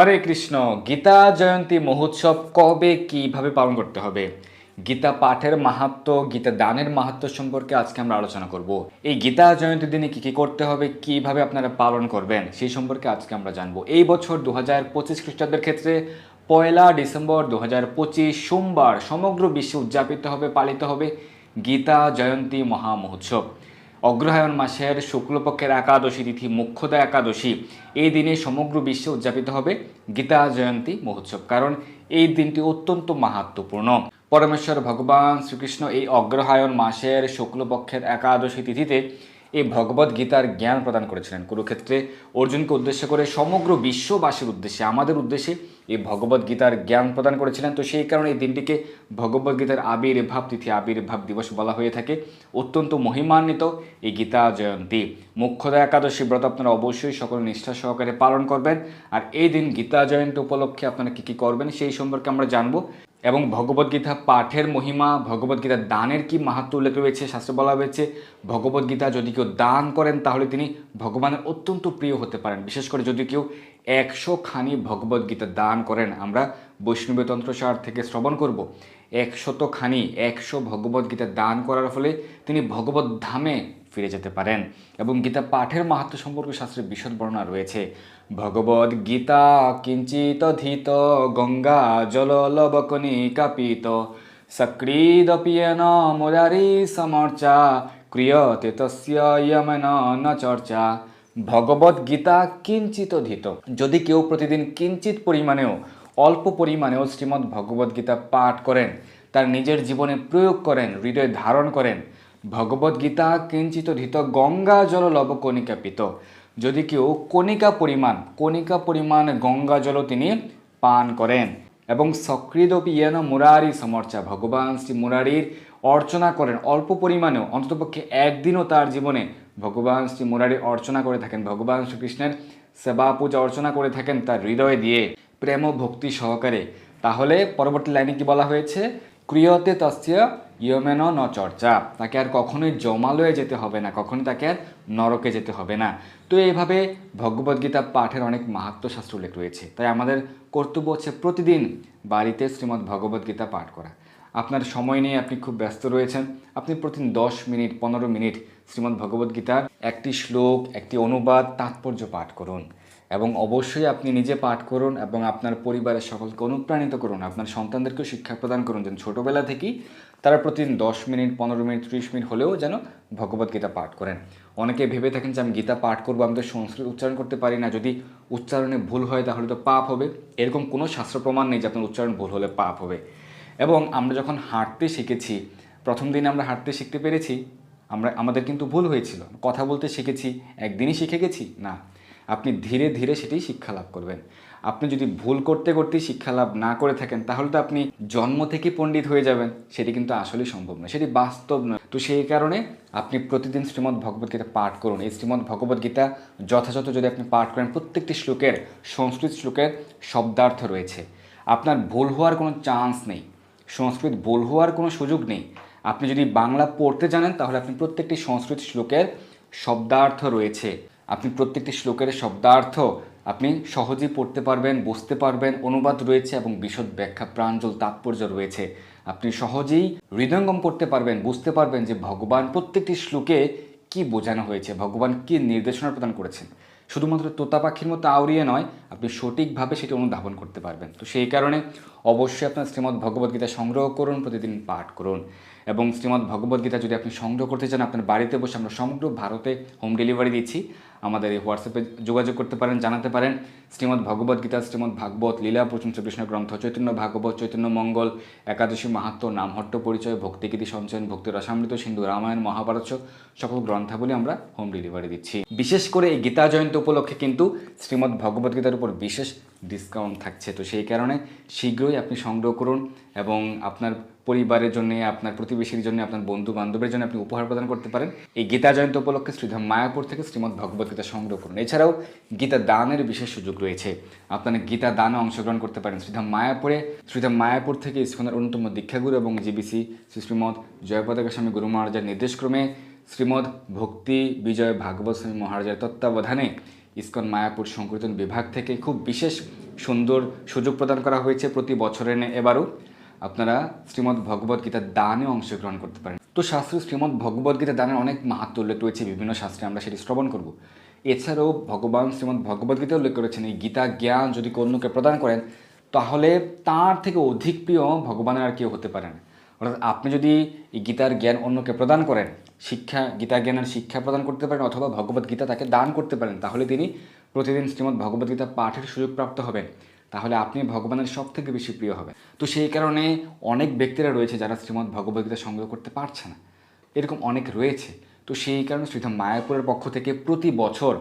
হরে কৃষ্ণ, গীতা জয়ন্তী মহোৎসব কবে কীভাবে পালন করতে হবে? গীতা পাঠের মাহাত্ম, গীতা দানের মাহাত্ম সম্পর্কে আজকে আমরা আলোচনা করব। এই গীতা জয়ন্তী দিনে কি কি করতে হবে, কীভাবে আপনারা পালন করবেন, সেই সম্পর্কে আজকে আমরা জানব। এই বছর দু হাজার পঁচিশ খ্রিস্টাব্দের ক্ষেত্রে পয়লা ডিসেম্বর দু হাজার পঁচিশ সোমবার সমগ্র বিশ্বে উদযাপিত হবে, পালিত হবে গীতা জয়ন্তী মহা মহোৎসব। অগ্রহায়ণ মাসের শুক্লপক্ষের একাদশী তিথি, মুখ্যদা একাদশী। এই দিনে সমগ্র বিশ্বে উদযাপিত হবে গীতা জয়ন্তী মহোৎসব, কারণ এই দিনটি অত্যন্ত মাহাত্মপূর্ণ পরমেশ্বর ভগবান শ্রীকৃষ্ণ এই অগ্রহায়ণ মাসের শুক্লপক্ষের একাদশী তিথিতে এই ভগবত গীতার জ্ঞান প্রদান করেছিলেন কুরুক্ষেত্রে। অর্জুনকে উদ্দেশ্য করে সমগ্র বিশ্ববাসীর উদ্দেশ্যে, আমাদের উদ্দেশ্যে এই ভগবত গীতার জ্ঞান প্রদান করেছিলেন। তো সেই কারণে এই দিনটিকে ভগবত গীতার আবির্ভাব তিথি, আবির্ভাব দিবস বলা হয়ে থাকে। অত্যন্ত মহিমান্বিত এই গীতা জয়ন্তী। মুখ্যদা একাদশী ব্রত আপনারা অবশ্যই সকল নিষ্ঠা সহকারে পালন করবেন। আর এই দিন গীতা জয়ন্তী উপলক্ষে আপনারা কী কী করবেন সেই সম্পর্কে আমরা জানব। এবং ভগবদ্গীতা পাঠের মহিমা ভগবদ্গীতা দানের কি মাহাত্ম উল্লেখ রয়েছে? শাস্ত্রে বলা হয়েছে ভগবদ্গীতা যদি কেউ দান করেন, তাহলে তিনি ভগবানের অত্যন্ত প্রিয় হতে পারেন। বিশেষ করে যদি কেউ একশো খানি ভগবদ্গীতা দান করেন, আমরা বৈষ্ণবী তন্ত্রসার থেকে শ্রবণ করব, একশত খানি, একশো ভগবদ্গীতা দান করার ফলে তিনি ভগবত ধামে ফিরে যেতে পারেন। এবং গীতা পাঠের মাহাত্ম সম্পর্কে শাস্ত্রের বিশদ বর্ণনা রয়েছে। ভগবদ গীতা কিঞ্চিত ধীত, গঙ্গা জল লবকনি কাপিত সক্রিদপিয়েন মুরারি সমর্চা, ক্রিয়তে তস্য ন চর্চা। ভগবদ গীতা কিঞ্চিত ধীত। যদি কেউ প্রতিদিন কিঞ্চিত পরিমাণেও, অল্প পরিমাণেও শ্রীমদ্ ভগবদ গীতা পাঠ করেন, তার নিজের জীবনে প্রয়োগ করেন, হৃদয়ে ধারণ করেন, ভগবদ গীতা কিঞ্চিত ধীত, গঙ্গা জল লব কণিকা পিত যদি কেউ কণিকা পরিমাণ কণিকা পরিমাণ গঙ্গা জল তিনি পান করেন। এবং সক্রিয়পি ইয়েন মুরারি সমর্চা, ভগবান শ্রী মুরারির অর্চনা করেন। অল্প পরিমাণেও, অন্ততপক্ষে একদিনও তার জীবনে ভগবান শ্রী মুরারির অর্চনা করে থাকেন। ভগবান শ্রীকৃষ্ণের সেবা পূজা অর্চনা করে থাকেন তার হৃদয় দিয়ে। প্রেম ভক্তি সহকারে। তাহলে পরবর্তী লাইনে কি বলা হয়েছে? ক্রিয়তে তস্য ইয়মেন ন চর্চা। তাকে আর কখনোই জমালয়ে যেতে হবে না, কখনোই তাকে আর নরকে যেতে হবে না। তো এইভাবে ভগবদ্গীতা পাঠের অনেক মাহাত্ম শাস্ত্র উল্লেখ রয়েছে। তাই আমাদের কর্তব্য হচ্ছে প্রতিদিন বাড়িতে শ্রীমদ্ ভগবদ্গীতা পাঠ করা। আপনার সময় নিয়ে আপনি খুব ব্যস্ত রয়েছেন। আপনি প্রতিদিন দশ মিনিট, পনেরো মিনিট শ্রীমদ্ ভগবদ্গীতার একটি শ্লোক, একটি অনুবাদ, তাৎপর্য পাঠ করুন। এবং অবশ্যই আপনি নিজে পাঠ করুন এবং আপনার পরিবারের সকলকে অনুপ্রাণিত করুন, আপনার সন্তানদেরকেও শিক্ষা প্রদান করুন যেন ছোটোবেলা থেকেই তারা প্রতিদিন দশ মিনিট, পনেরো মিনিট, ত্রিশ মিনিট হলেও যেন ভগবদ্গীতা পাঠ করেন। অনেকে ভেবে থাকেন যে আমি গীতা পাঠ করব, আমি তো সংস্কৃত উচ্চারণ করতে পারি না। যদি উচ্চারণে ভুল হয় তাহলে তো পাপ হবে। এরকম কোনো শাস্ত্র প্রমাণ নেই যে আপনার উচ্চারণ ভুল হলে পাপ হবে। এবং আমরা যখন হাঁটতে শিখেছি, প্রথম দিনে আমরা হাঁটতে শিখতে পেরেছি, আমরা, আমাদের কিন্তু ভুল হয়েছিল। কথা বলতে শিখেছি, একদিনই শিখে গেছি? না। আপনি ধীরে ধীরে সেটি শিক্ষা লাভ করবেন। আপনি যদি ভুল করতে করতে শিক্ষা লাভ না করে থাকেন, তাহলে তো আপনি জন্ম থেকে পণ্ডিত হয়ে যাবেন। সেটি কিন্তু আসলেই সম্ভব নয়, সেটি বাস্তব নয়। তো সেই কারণে আপনি প্রতিদিন শ্রীমদ্ ভগবদ্গীতা পাঠ করুন। এই শ্রীমদ্ ভগবদ্গীতা যথাযথ যদি আপনি পাঠ করেন, প্রত্যেকটি শ্লোকের, সংস্কৃত শ্লোকের শব্দার্থ রয়েছে। আপনার ভুল হওয়ার কোনো চান্স নেই। সংস্কৃত ভুল হওয়ার কোনো সুযোগ নেই। আপনি যদি বাংলা পড়তে জানেন, তাহলে আপনি প্রত্যেকটি সংস্কৃত শ্লোকের শব্দার্থ রয়েছে। আপনি প্রত্যেকটি শ্লোকের শব্দার্থ আপনি সহজেই পড়তে পারবেন, বুঝতে পারবেন, অনুবাদ রয়েছে এবং বিশদ ব্যাখ্যা প্রাঞ্জল তাৎপর্য রয়েছে। আপনি সহজেই হৃদয়ঙ্গম করতে পারবেন, বুঝতে পারবেন যে ভগবান প্রত্যেকটি শ্লোকে কি বোঝানো হয়েছে, ভগবান কি নির্দেশনা প্রদান করেছেন। শুধুমাত্র তোতা পাখির মতো আউড়িয়ে নয়, আপনি সঠিকভাবে সেটি অনুধাবন করতে পারবেন। তো সেই কারণে অবশ্যই আপনার শ্রীমদ্ ভগবদ্গীতা সংগ্রহ করুন, প্রতিদিন পাঠ করুন। এবং শ্রীমদ্ ভগবদ্গীতা যদি আপনি সংগ্রহ করতে চান, আপনার বাড়িতে বসে আমরা সমগ্র ভারতে হোম ডেলিভারি দিচ্ছি। আমাদের এই হোয়াটসঅ্যাপে যোগাযোগ করতে পারেন, জানাতে পারেন। শ্রীমদ্ ভগবদ্গীতা শ্রীমদ ভাগবত লীলা প্রচুর শ্রীকৃষ্ণ গ্রন্থ, চৈতন্য ভাগবত, চৈতন্য মঙ্গল, একাদশী মাহাত্ম নামহট্ট পরিচয়, ভক্তিগীতি সঞ্চয়ন, ভক্তি রসামৃত, সিন্ধু রামায়ণ, মহাভারত সকল গ্রন্থাবলী আমরা হোম ডেলিভারি দিচ্ছি। বিশেষ করে এই গীতা জয়ন্তী উপলক্ষে কিন্তু শ্রীমদ্ ভগবদ্গীতার উপর বিশেষ ডিসকাউন্ট থাকছে। তো সেই কারণে শীঘ্রই আপনি সংগ্রহ করুন এবং আপনার পরিবারের জন্য, আপনার প্রতিবেশীর জন্য, আপনার বন্ধু বান্ধবের জন্য আপনি উপহার প্রদান করতে পারেন। এই গীতা জয়ন্তী উপলক্ষে শ্রীধাম মায়াপুর থেকে শ্রীমদ্ ভগবদ্গীতা সংগ্রহ করুন। এছাড়াও গীতা দানের বিশেষ সুযোগ রয়েছে। আপনারা গীতা দানে অংশগ্রহণ করতে পারেন। শ্রীধাম মায়াপুরে শ্রীধাম মায়াপুর থেকে ইস্কনের অন্যতম দীক্ষাগুরু এবং জিবিসি শ্রী শ্রীমৎ জয়পতাকা স্বামী গুরু মহারাজার নির্দেশক্রমে শ্রীমদ ভক্তি বিজয় ভাগবত স্বামী মহারাজার তত্ত্বাবধানে ইস্কন মায়াপুর সংকীর্তন বিভাগ থেকে খুব বিশেষ সুন্দর সুযোগ প্রদান করা হয়েছে প্রতি ন্যায় এবারও। আপনারা শ্রীমদ্ ভগবদ গীতার দানে অংশগ্রহণ করতে পারেন। তো শাস্ত্রে শ্রীমদ্ ভগবদ গীতা দানের অনেক মাহাত্ম উল্লেখ রয়েছে, বিভিন্ন শাস্ত্রে আমরা সেটি শ্রবণ করব। এছাড়াও ভগবান শ্রীমদ্ ভগবদ গীতা উল্লেখ করেছেন, এই গীতা জ্ঞান যদি অন্যকে প্রদান করেন, তাহলে তার থেকে অধিক প্রিয় ভগবানের আর কেউ হতে পারে না। অর্থাৎ আপনি যদি এই গীতার জ্ঞান অন্যকে প্রদান করেন, শিক্ষা গীতা জ্ঞানের শিক্ষা প্রদান করতে পারেন অথবা ভগবদ গীতা তাকে দান করতে পারেন, তাহলে তিনি প্রতিদিন শ্রীমদ্ ভগবদ গীতা পাঠের সুযোগ প্রাপ্ত হবেন। তাহলে আপনি ভগবানের সব থেকে বেশি প্রিয় হবেন। তো সেই কারণে অনেক ব্যক্তিরা রয়েছে যারা শ্রীমদ্ ভগবদ গীতা সংগ্রহ করতে পারছে না। এরকম অনেক রয়েছে। তো সেই কারণে শ্রীধাম মায়াপুরের পক্ষ থেকে প্রতি বছর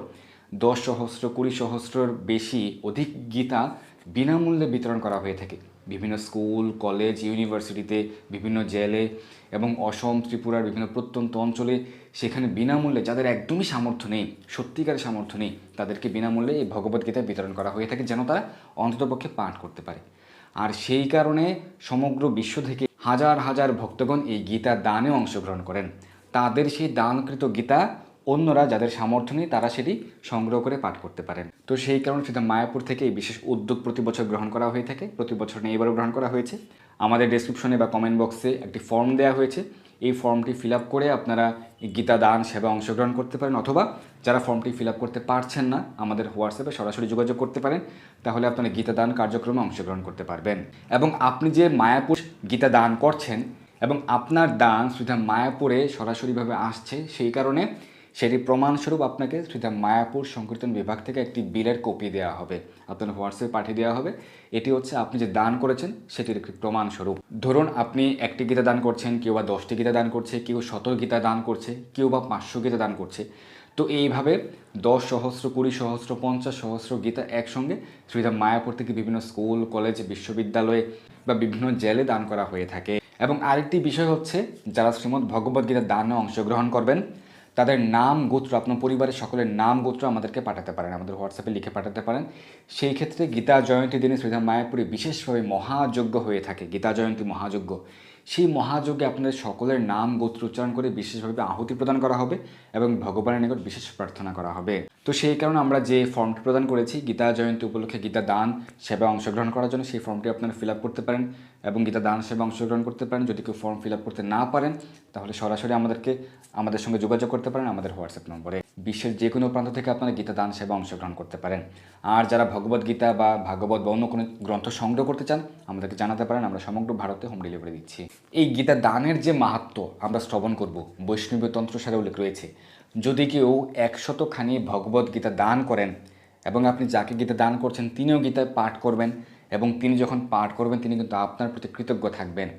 দশ সহস্র, কুড়ি সহস্রর বেশি অধিক গীতা বিনামূল্যে বিতরণ করা হয়ে থাকে। বিভিন্ন স্কুল, কলেজ, ইউনিভার্সিটিতে বিভিন্ন জেলে এবং অসম, ত্রিপুরার বিভিন্ন প্রত্যন্ত অঞ্চলে সেখানে বিনামূল্যে যাদের একদমই সামর্থ্য নেই, সত্যিকারের সামর্থ্য নেই, তাদেরকে বিনামূল্যে এই ভগবদ্গীতা বিতরণ করা হয়ে থাকে যেন তারা অন্ততপক্ষে পাঠ করতে পারে। আর সেই কারণে সমগ্র বিশ্ব থেকে হাজার হাজার ভক্তগণ এই গীতা দানে অংশগ্রহণ করেন। তাদের সেই দানকৃত গীতা অন্যরা যাদের সামর্থ্য নেই, তারা সেটি সংগ্রহ করে পাঠ করতে পারেন। তো সেই কারণে সেটা মায়াপুর থেকে এই বিশেষ উদ্যোগ প্রতি বছর গ্রহণ করা হয়ে থাকে। প্রতি বছর নিয়ে এবারও গ্রহণ করা হয়েছে। আমাদের ডেসক্রিপশনে বা কমেন্ট বক্সে একটি ফর্ম দেওয়া হয়েছে। এই ফর্মটি ফিল করে আপনারা গীতা, দান, সেবা অংশগ্রহণ করতে পারেন অথবা যারা ফর্মটি ফিল করতে পারছেন না, আমাদের হোয়াটসঅ্যাপে সরাসরি যোগাযোগ করতে পারেন। তাহলে আপনারা গীতা, দান কার্যক্রমে অংশগ্রহণ করতে পারবেন। এবং আপনি যে মায়াপুর গীতা, দান করছেন এবং আপনার দান শ্রীধা মায়াপুরে সরাসরিভাবে আসছে, সেই কারণে সেটি প্রমাণস্বরূপ আপনাকে শ্রীধাম মায়াপুর সংকীর্তন বিভাগ থেকে একটি বিলের কপি দেওয়া হবে। আপনার হোয়াটসঅ্যাপে পাঠিয়ে দেওয়া হবে। এটি হচ্ছে আপনি যে দান করেছেন, সেটির একটি প্রমাণস্বরূপ। ধরুন, আপনি একটি গীতা দান করছেন, কেউ বা দশটি গীতা দান করছে, কেউ শত গীতা দান করছে, কেউ বা পাঁচশো গীতা দান করছে। তো এইভাবে দশ সহস্র, কুড়ি সহস্র, পঞ্চাশ সহস্র গীতা একসঙ্গে শ্রীধাম মায়াপুর থেকে বিভিন্ন স্কুল, কলেজ, বিশ্ববিদ্যালয়ে বা বিভিন্ন জেলে দান করা হয়ে থাকে। এবং আরেকটি বিষয় হচ্ছে, যারা শ্রীমদ্ ভগবদ্গীতার দানে অংশগ্রহণ করবেন তাদের নাম গোত্র, আপনার পরিবারের সকলের নাম গোত্র আমাদেরকে পাঠাতে পারেন, আমাদের হোয়াটসঅ্যাপে লিখে পাঠাতে পারেন। সেই ক্ষেত্রে গীতা জয়ন্তী দিনে শ্রীধাম মায়াপুরে বিশেষভাবে মহাযজ্ঞ হয়ে থাকে, গীতা জয়ন্তী মহাযজ্ঞ। সেই মহাযজ্ঞে আপনাদের সকলের নাম গোত্র উচ্চারণ করে বিশেষভাবে আহুতি প্রদান করা হবে এবং ভগবানের নিকট বিশেষ প্রার্থনা করা হবে। তো সেই কারণে আমরা যে ফর্মটি প্রদান করেছি, গীতা জয়ন্তী উপলক্ষে গীতা দান, সেবা অংশগ্রহণ করার জন্য সেই ফর্মটি আপনারা ফিল আপ করতে পারেন। এবং গীতা দান সেবা অংশগ্রহণ করতে পারেন। যদি কেউ ফর্ম ফিল আপ করতে না পারেন, তাহলে সরাসরি আমাদেরকে, আমাদের সঙ্গে যোগাযোগ করতে পারেন আমাদের হোয়াটসঅ্যাপ নম্বরে। বিশ্বের যে কোনো প্রান্ত থেকে আপনারা গীতা দান সেবা অংশগ্রহণ করতে পারেন। আর যারা ভগবদ গীতা বা ভাগবত বা অন্য কোনো গ্রন্থ সংগ্রহ করতে চান, আমাদেরকে জানাতে পারেন, আমরা সমগ্র ভারতে হোম ডেলিভারি দিচ্ছি। এই গীতা দানের যে মাহাত্ম আমরা শ্রবণ করব, বৈষ্ণবীয় তন্ত্র সারে উল্লেখ রয়েছে। যদি কেউ একশতখানি ভগবদ গীতা দান করেন এবং আপনি যাকে গীতা দান করছেন, তিনিও গীতায় পাঠ করবেন এবং তিনি যখন পাঠ করবেন, তিনি কিন্তু আপনার প্রতি কৃতজ্ঞ থাকবেন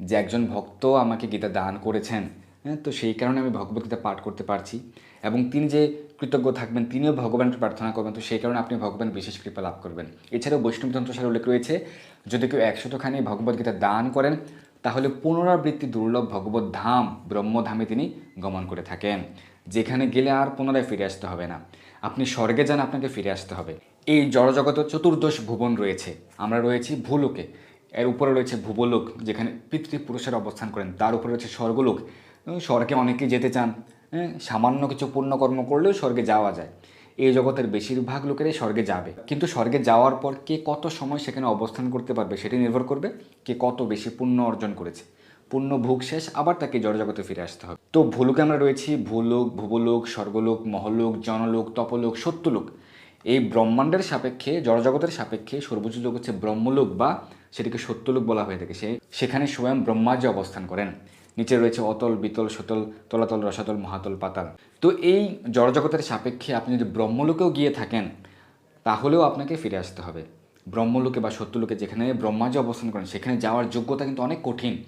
যে একজন ভক্ত আমাকে গীতা দান করেছেন। হ্যাঁ তো সেই কারণে আমি ভগবদ্গীতা পাঠ করতে পারছি। এবং তিনি যে কৃতজ্ঞ থাকবেন, তিনিও ভগবানকে প্রার্থনা করবেন, তো সেই কারণে আপনি ভগবান বিশেষ কৃপা লাভ করবেন। এছাড়াও বৈষ্ণবতন্ত্র সার উল্লেখ রয়েছে, যদি কেউ একশতখানি ভগবদ্গীতা দান করেন, তাহলে পুনরাবৃত্তি দুর্লভ ভগবত ধাম, ব্রহ্মধামে তিনি গমন করে থাকেন। যেখানে গেলে আর পুনরায় ফিরে আসতে হবে না। আপনি স্বর্গে যান, আপনাকে ফিরে আসতে হবে। এই জড়জগত চতুর্দশ ভুবন রয়েছে। আমরা রয়েছি ভূলোকে। এর উপরে রয়েছে ভূবলোক, যেখানে পিতৃপুরুষের অবস্থান করেন। তার উপরে রয়েছে স্বর্গলোক। স্বর্গে অনেকেই যেতে চান। সামান্য কিছু পুণ্যকর্ম করলেও স্বর্গে যাওয়া যায়। এই জগতের বেশিরভাগ লোকেরাই স্বর্গে যাবে। কিন্তু স্বর্গে যাওয়ার পর কে কত সময় সেখানে অবস্থান করতে পারবে সেটি নির্ভর করবে কে কত বেশি পুণ্য অর্জন করেছে। পুণ্য ভোগ শেষ, আবার তাকে জড়জগতে ফিরে আসতে হবে। তো ভুলুকে আমরা রয়েছি। ভূলোক, ভূবলোক, স্বর্গলোক, মহলোক, জনলোক, তপলোক, সত্যলোক। এই ব্রহ্মাণ্ডের সাপেক্ষে, জড়জগতের সাপেক্ষে সর্বোচ্চ লোক হচ্ছে ব্রহ্মলোক বা সেটিকে সত্যলোক বলা হয়ে থাকে। সে সেখানে স্বয়ং ব্রহ্মাজি অবস্থান করেন। নিচে রয়েছে অতল, বিতল সতল তলাতল, রসাতল, মহাতল, পাতাল। তো এই জড়জগতের সাপেক্ষে আপনি যদি ব্রহ্মলোকেও গিয়ে থাকেন, তাহলেও আপনাকে ফিরে আসতে হবে। ব্রহ্মলোকে বা সত্যলোকে যেখানে ব্রহ্মাজি অবস্থান করেন, সেখানে যাওয়ার যোগ্যতা কিন্তু অনেক কঠিন।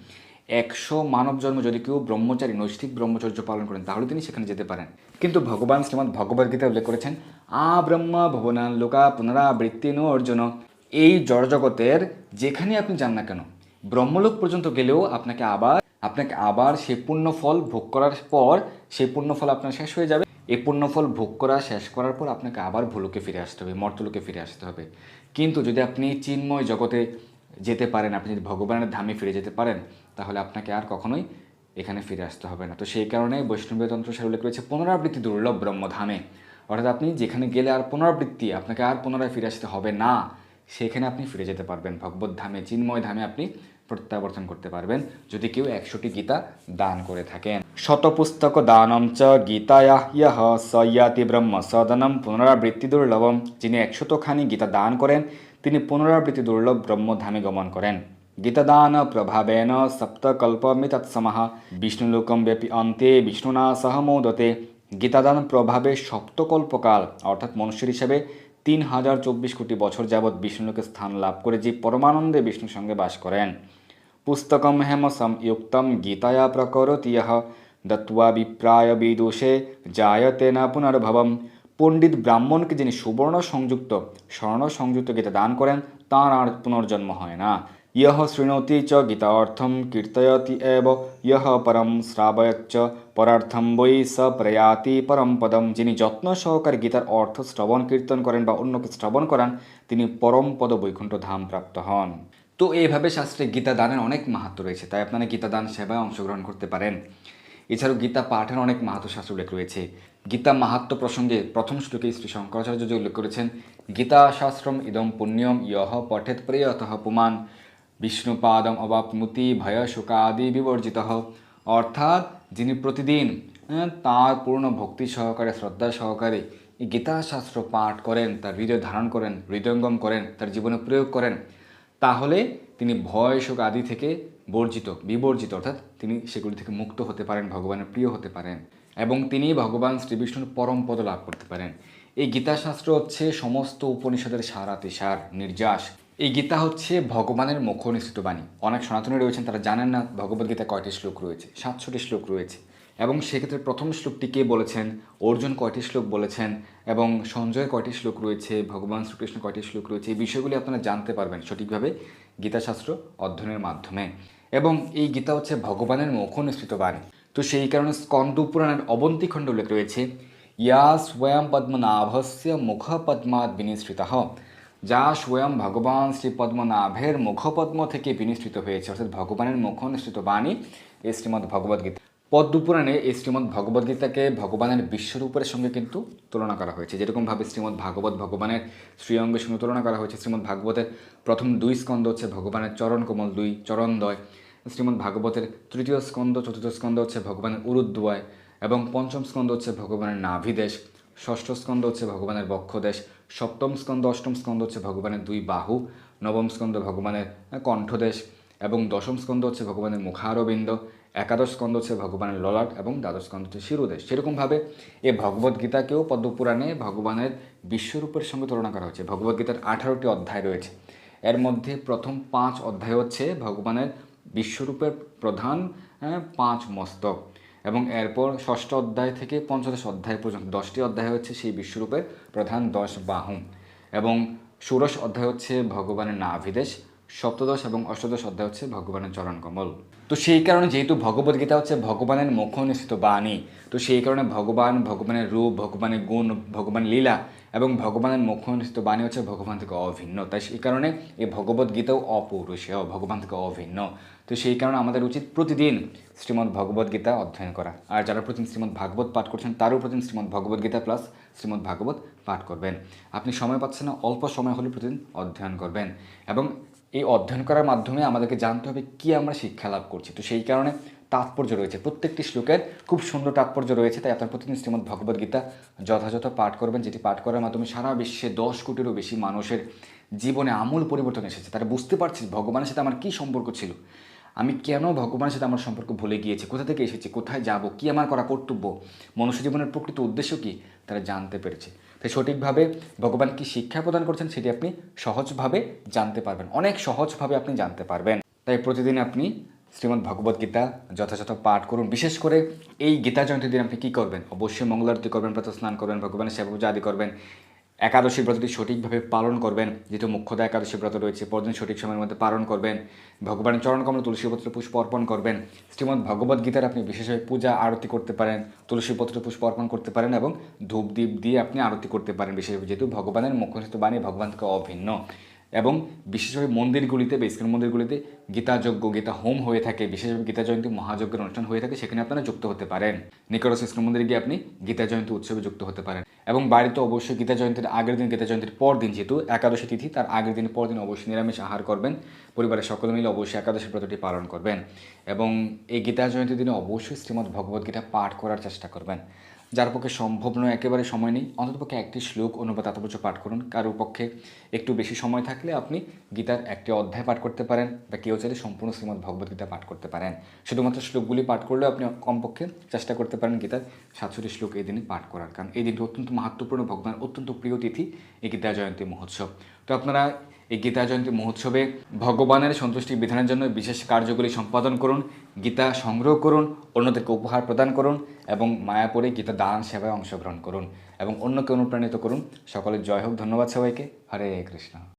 একশো মানব জন্ম যদি কেউ ব্রহ্মচারী, নৈষ্ঠিক ব্রহ্মচর্য পালন করেন, তাহলে তিনি সেখানে যেতে পারেন। কিন্তু ভগবান শ্রীমৎ ভগবদ্গীতা উল্লেখ করেছেন আ ব্রহ্ম ভবনান লোকা পুনরাবৃত্তি নো অর্জুন। এই জড়জগতের যেখানে আপনি যান না কেন, ব্রহ্মলোক পর্যন্ত গেলেও আপনাকে আবার আপনাকে আবার সেই পূর্ণ ফল ভোগ করার পর সেই পূর্ণ ফল আপনার শেষ হয়ে যাবে। এই পুণ্যফল ভোগ করা শেষ করার পর আপনাকে আবার ভুলোকে ফিরে আসতে হবে, মর্তলোকে ফিরে আসতে হবে। কিন্তু যদি আপনি চিন্ময় জগতে যেতে পারেন, আপনি যদি ভগবানের ধামে ফিরে যেতে পারেন, তাহলে আপনাকে আর কখনোই এখানে ফিরে আসতে হবে না। তো সেই কারণে বৈষ্ণবীয় তন্ত্র উল্লেখ রয়েছে, পুনরাবৃত্তি দুর্লভ ব্রহ্মধামে। অর্থাৎ আপনি যেখানে গেলে আর পুনরাবৃত্তি, আপনাকে আর পুনরায় ফিরে আসতে হবে না, সেখানে আপনি ফিরে যেতে পারবেন। ভগবত ধামে, চিন্ময় ধামে আপনি প্রত্যাবর্তন করতে পারবেন, যদি কেউ একশোটি গীতা দান করে থাকেন। শতপুস্তক দানম চ গীতায়া ইয়হ সয়াতি ব্রহ্ম সদনম পুনরাবৃত্তি দুর্লভম। যিনি একশতখানি গীতা দান করেন, তিনি পুনরাবৃত্তি দুর্লভ ব্রহ্মধামে গমন করেন। গীতদান প্রভাবেন সপ্তকল্পমি তৎসমহ বিষ্ণুলোকম ব্যাপী অন্তে বিষ্ণুনা সহ মোদতে গীতাদান প্রভাবে সপ্তকল্পকাল অর্থাৎ মনুষ্যের হিসাবে তিন হাজার চব্বিশ কোটি বছর যাবৎ বিষ্ণুকে স্থান লাভ করে যে পরমানন্দে বিষ্ণুর সঙ্গে বাস করেন। পুস্তকম হেম সংযুক্তম গীতায়া প্রকরতি ইহ দত্ত্বা বিপ্রায় বিদোষে জায়তে না পুনর্ভবম। পণ্ডিত ব্রাহ্মণকে যিনি সুবর্ণ সংযুক্ত স্বর্ণ সংযুক্ত গীতা দান করেন, তাঁর আর পুনর্জন্ম হয় না। ইহ শৃণোতি চ গীতা অর্থম কীর্তয়তি এব ইহ পরম শ্রাবয়চ্চ পরার্থম বৈ স প্রয়াতি পরম পদম যিনি যত্ন সহকারে গীতার অর্থ শ্রবণ কীর্তন করেন বা অন্যকে শ্রবণ করান তিনি পরম পদ বৈকুণ্ঠ ধাম প্রাপ্ত হন তো এইভাবে শাস্ত্রে গীতা দানের অনেক মাহাত্ম রয়েছে তাই আপনারা গীতা দান সেবায় অংশগ্রহণ করতে পারেন এছাড়াও গীতা পাঠের অনেক মাহাত্ম শাস্ত্র উল্লেখ রয়েছে গীতা মাহাত্ম প্রসঙ্গে প্রথম শ্লোকে শ্রী শঙ্করাচার্য যে উল্লেখ করেছেন গীতা শাস্ত্রম ইদম পুণ্যম ইহ পঠেত প্রিয়তঃ পুমান বিষ্ণুপাদম অবাপমুতি ভয় শোকাদি বিবর্জিত অর্থাৎ যিনি প্রতিদিন তাঁর পূর্ণ ভক্তি সহকারে শ্রদ্ধা সহকারে এই গীতা পাঠ করেন তার হৃদয় ধারণ করেন হৃদয়ঙ্গম করেন তার জীবনে প্রয়োগ করেন তাহলে তিনি ভয় শোক আদি থেকে বর্জিত বিবর্জিত অর্থাৎ তিনি সেগুলি থেকে মুক্ত হতে পারেন ভগবানের প্রিয় হতে পারেন এবং তিনি ভগবান শ্রীবিষ্ণুর পরম পদ লাভ করতে পারেন এই গীতাশাস্ত্র হচ্ছে সমস্ত উপনিষদের সারাতিসার নির্যাস এই গীতা হচ্ছে ভগবানের মুখ নিঃসৃত বাণী। অনেক সনাতনী রয়েছেন, তারা জানেন না ভগবদ্গীতা কয়টি শ্লোক রয়েছে, সাতশোটি শ্লোক রয়েছে। এবং সেক্ষেত্রে প্রথম শ্লোকটি কে বলেছেন? অর্জুন কয়টি শ্লোক বলেছেন? এবং সঞ্জয় কয়টি শ্লোক রয়েছে? ভগবান শ্রীকৃষ্ণ কয়টি শ্লোক রয়েছে? এই বিষয়গুলি আপনারা জানতে পারবেন সঠিকভাবে গীতাশাস্ত্র অধ্যয়নের মাধ্যমে। এবং এই গীতা হচ্ছে ভগবানের মুখ নিঃসৃত বাণী। তো সেই কারণে স্কন্দ পুরাণের অবন্তি খণ্ড উল্লেখ রয়েছে, ইয়া স্বয়ং পদ্মনাভস্য মুখ পদ্মাৎ বিনিসৃত। যা স্বয়ং ভগবান শ্রী পদ্মনাভের মুখপদ্ম থেকে বিনিসৃত হয়েছে। অর্থাৎ ভগবানের মুখ নিঃসৃত বাণী এই শ্রীমদ্ ভগবদ্গীতা পদ্মপুরাণে এই শ্রীমদ্ ভগবদ্গীতাকে ভগবানের বিশ্বরূপের সঙ্গে কিন্তু তুলনা করা হয়েছে। যেরকমভাবে শ্রীমদ্ ভাগবত ভগবানের শ্রীঅঙ্গের সঙ্গে তুলনা করা হয়েছে, শ্রীমদ্ ভাগবতের প্রথম দুই স্কন্দ হচ্ছে ভগবানের চরণ কোমল দুই, চরণদ্বয়। শ্রীমদ্ ভাগবতের তৃতীয় স্কন্দ চতুর্থ স্কন্দ হচ্ছে ভগবানের উরুদ্বয়। এবং পঞ্চম স্কন্দ হচ্ছে ভগবানের নাভিদেশ। ষষ্ঠ স্কন্ধ হচ্ছে ভগবানের বক্ষদেশ সপ্তম স্কন্ধ অষ্টম স্কন্দ হচ্ছে ভগবানের দুই বাহু নবম স্কন্দ ভগবানের কণ্ঠদেশ এবং দশম স্কন্ধ হচ্ছে ভগবানের মুখারবিন্দ একাদশ স্কন্দ হচ্ছে ভগবানের ললাট এবং দ্বাদশ স্কন্দ হচ্ছে শিরোদেশ। সেরকমভাবে এই ভগবদ্গীতাকেও পদ্মপুরাণে ভগবানের বিশ্বরূপের সঙ্গে তুলনা করা হয়েছে। ভগবদ্গীতার আঠারোটি অধ্যায় রয়েছে। এর মধ্যে প্রথম পাঁচ অধ্যায় হচ্ছে ভগবানের বিশ্বরূপের প্রধান হ্যাঁ, পাঁচ মস্তক। এবং এরপর ষষ্ঠ অধ্যায় থেকে পঞ্চদশ অধ্যায় পর্যন্ত, দশটি অধ্যায় হচ্ছে সেই বিশ্বরূপের প্রধান দশ বাহু। এবং ষোড়শ অধ্যায় হচ্ছে ভগবানের নাভিদেশ সপ্তদশ এবং অষ্টদশ অধ্যায় হচ্ছে ভগবানের চরণ কমল। তো সেই কারণে যেহেতু ভগবদ্গীতা হচ্ছে ভগবানের মুখ নিশ্চিত বাণী, তো সেই কারণে ভগবান ভগবানের রূপ, ভগবানের গুণ ভগবান লীলা এবং ভগবানের মুখ নিশ্চিত বাণী হচ্ছে ভগবান থেকে অভিন্ন। তাই সেই কারণে এই ভগবদ্গীতাও অপৌরুষেয়, ভগবান থেকে অভিন্ন। তো সেই কারণে আমাদের উচিত প্রতিদিন শ্রীমদ্ ভগবদ্গীতা অধ্যয়ন করা। আর যারা প্রতিদিন শ্রীমদ্ ভাগবত পাঠ করছেন, তারও প্রতিদিন শ্রীমদ্ ভগবদ্গীতা প্লাস শ্রীমদ্ ভাগবত পাঠ করবেন। আপনি সময় পাচ্ছেন না, অল্প সময় হলে প্রতিদিন অধ্যয়ন করবেন। এবং এই অধ্যয়ন করার মাধ্যমে আমাদেরকে জানতে হবে কি আমরা শিক্ষা লাভ করছি। তো সেই কারণে তাৎপর্য রয়েছে। প্রত্যেকটি শ্লোকের খুব সুন্দর তাৎপর্য রয়েছে, তাই আপনার প্রতিদিন শ্রীমদ্ ভগবদ্গীতা যথাযথ পাঠ করবেন, যেটি পাঠ করার মাধ্যমে সারা বিশ্বে দশ কোটিরও বেশি মানুষের জীবনে আমূল পরিবর্তন এসেছে। তারা বুঝতে পারছে ভগবানের সাথে আমার কী সম্পর্ক ছিল। আমি কেন ভগবানের সাথে আমার সম্পর্ক ভুলে গিয়েছি? কোথা থেকে এসেছি? কোথায় যাব? কি আমার করা কর্তব্য? মনুষ্য জীবনের প্রকৃত উদ্দেশ্য কি? তারা জানতে পেরেছে। তাই সঠিকভাবে ভগবান কি শিক্ষা প্রদান করছেন সেটি আপনি সহজভাবে জানতে পারবেন। অনেক সহজভাবে আপনি জানতে পারবেন। তাই প্রতিদিন আপনি শ্রীমদ্ ভগবদ্গীতা যথাযথ পাঠ করুন। বিশেষ করে এই গীতা জয়ন্তী দিন আপনি কী করবেন? অবশ্যই মঙ্গলারতি করবেন প্রথম স্নান করবেন, ভগবানের সেবা পূজা আদি করবেন। একাদশী ব্রতটি সঠিকভাবে পালন করবেন, যেহেতু মুখ্যদা একাদশী ব্রত রয়েছে, পরদিন সঠিক সময়ের মধ্যে পালন করবেন, ভগবানের চরণ কমল তুলসীপত্র পুষ্প অর্পণ করবেন, শ্রীমদ্ ভগবদ গীতার আপনি বিশেষভাবে পূজা, আরতি করতে পারেন, তুলসীপত্র পুষ্প অর্পণ করতে পারেন এবং ধূপ দ্বীপ দিয়ে আপনি আরতি করতে পারেন বিশেষভাবে, যেহেতু ভগবানের মুখ্যস্থ বাণী ভগবান থেকে অভিন্ন। এবং বিশেষভাবে মন্দিরগুলিতে বা ইস্কন মন্দিরগুলিতে গীতাযজ্ঞ, গীতা হোম হয়ে থাকে, বিশেষভাবে গীতা জয়ন্তী মহাযজ্ঞের অনুষ্ঠান হয়ে থাকে, সেখানে আপনারা যুক্ত হতে পারেন। নিকটস্থ ইস্কন মন্দিরে গিয়ে আপনি গীতা জয়ন্তী উৎসবে যুক্ত হতে পারেন। এবং বাড়িতে অবশ্যই গীতা জয়ন্তীর আগের দিন, গীতা জয়ন্তীর পর দিন যেহেতু একাদশী তিথি, তার আগের দিন পর দিন অবশ্যই নিরামিষ আহার করবেন। পরিবারের সকলে মিলে অবশ্যই একাদশী ব্রতটি পালন করবেন। এবং এই গীতা জয়ন্তীর দিনে অবশ্যই শ্রীমদ্ ভগবদ্গীতা পাঠ করার চেষ্টা করবেন। যার পক্ষে সম্ভব নয়, একেবারে সময় নেই। অন্ততপক্ষে একটি শ্লোক অনুবাদ তাৎপর্য পাঠ করুন। কারোর পক্ষে একটু বেশি সময় থাকলে আপনি গীতার একটি অধ্যায় পাঠ করতে পারেন বা কেউ চাইলে সম্পূর্ণ শ্রীমদ্ ভগবদ্গীতা পাঠ করতে পারেন। শুধুমাত্র শ্লোকগুলি পাঠ করলেও আপনি কমপক্ষে চেষ্টা করতে পারেন গীতার সাতষট্টি শ্লোক এই দিনে পাঠ করার। কারণ এই দিনটি অত্যন্ত মাহাত্মপূর্ণ ভগবান অত্যন্ত প্রিয় তিথি এই গীতা জয়ন্তী মহোৎসব। তো আপনারা এই গীতা জয়ন্তী মহোৎসবে ভগবানের সন্তুষ্টি বিধানের জন্য বিশেষ কার্যগুলি সম্পাদন করুন, গীতা সংগ্রহ করুন, অন্যদেরকে উপহার প্রদান করুন এবং মায়াপুরে গীতা দান সেবায় অংশগ্রহণ করুন এবং অন্যকে অনুপ্রাণিত করুন। সকলের জয় হোক। ধন্যবাদ সবাইকে। হরে কৃষ্ণ।